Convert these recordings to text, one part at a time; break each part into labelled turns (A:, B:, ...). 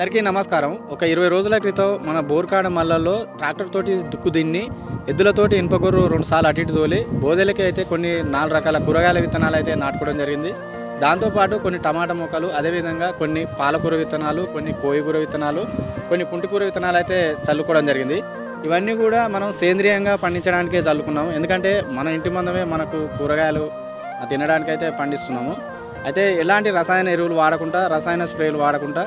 A: అందరికీ నమస్కారం. ఒక ఇరవై రోజుల క్రితం మన బోర్కాడ మల్లల్లో ట్రాక్టర్ తోటి దుక్కు దిన్ని ఎద్దులతోటి ఇనుపగొర్రు రెండు సార్లు అటు ఇటు తోలి బోదెలకి అయితే కొన్ని నాలుగు రకాల కూరగాయల విత్తనాలు అయితే నాటుకోవడం జరిగింది. దాంతోపాటు కొన్ని టమాటా మొక్కలు అదేవిధంగా కొన్ని పాలకూర విత్తనాలు కొన్ని కోయిగూర విత్తనాలు కొన్ని పుంటికూర విత్తనాలు అయితే చల్లుకోవడం జరిగింది. ఇవన్నీ కూడా మనం సేంద్రియంగా పండించడానికే చల్లుకున్నాం ఎందుకంటే మన ఇంటి మందమే మనకు కూరగాయలు తినడానికి అయితే పండిస్తున్నాము. అయితే ఎలాంటి రసాయన ఎరువులు వాడకుండా రసాయన స్ప్రేలు వాడకుండా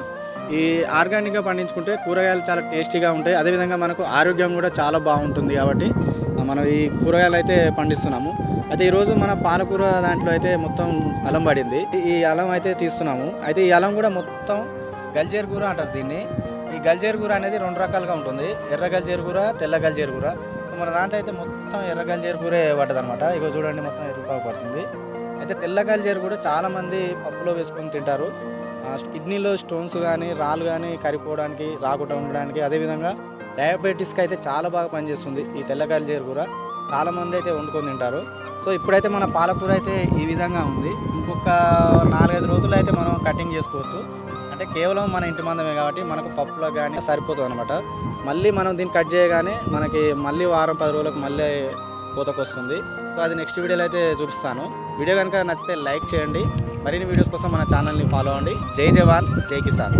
A: ఈ ఆర్గానిక్గా పండించుకుంటే కూరగాయలు చాలా టేస్టీగా ఉంటాయి. అదేవిధంగా మనకు ఆరోగ్యం కూడా చాలా బాగుంటుంది కాబట్టి మనం ఈ కూరగాయలు అయితే పండిస్తున్నాము. అయితే ఈరోజు మన పాలకూర దాంట్లో అయితే మొత్తం అలం పడింది. ఈ అలం అయితే తీస్తున్నాము. అయితే ఈ అలం కూడా మొత్తం గల్జేరు కూర అంటారు దీన్ని. ఈ గల్జేరు కూర అనేది రెండు రకాలుగా ఉంటుంది. ఎర్ర గల్జేరు కూర తెల్ల గల్జేరు కూర. సో మన దాంట్లో అయితే మొత్తం ఎర్ర గల్జేరు కూరే పడ్డదనమాట అనమాట చూడండి మొత్తం ఎరుపాకు పడుతుంది. అయితే తెల్ల గల్జేరు కూడా చాలామంది పప్పులో వేసుకొని తింటారు. కిడ్నీలో స్టోన్స్ కానీ రాళ్ళు కానీ కరిపోవడానికి రాకుండా ఉండడానికి అదేవిధంగా డయాబెటీస్కి అయితే చాలా బాగా పనిచేస్తుంది ఈ తెల్లకాయల గల్జేరు కూర చాలామంది అయితే వండుకొని తింటారు. సో ఇప్పుడైతే మన పాలకూర అయితే ఈ విధంగా ఉంది. ఇంకొక నాలుగైదు రోజులు అయితే మనం కటింగ్ చేసుకోవచ్చు. అంటే కేవలం మన ఇంటి మందమే కాబట్టి మనకు పప్పులో కానీ సరిపోతుంది అనమాట మళ్ళీ మనం దీన్ని కట్ చేయగానే మనకి మళ్ళీ వారం పది రోజులకు మళ్ళీ కోతకొస్తుంది. సో అది నెక్స్ట్ వీడియోలో అయితే చూపిస్తాను. వీడియో కనుక నచ్చితే లైక్ చేయండి. మరిన్ని వీడియోస్ కోసం మన ఛానల్ని ఫాలో అవ్వండి. జై జవాన్ జై కిసాన్.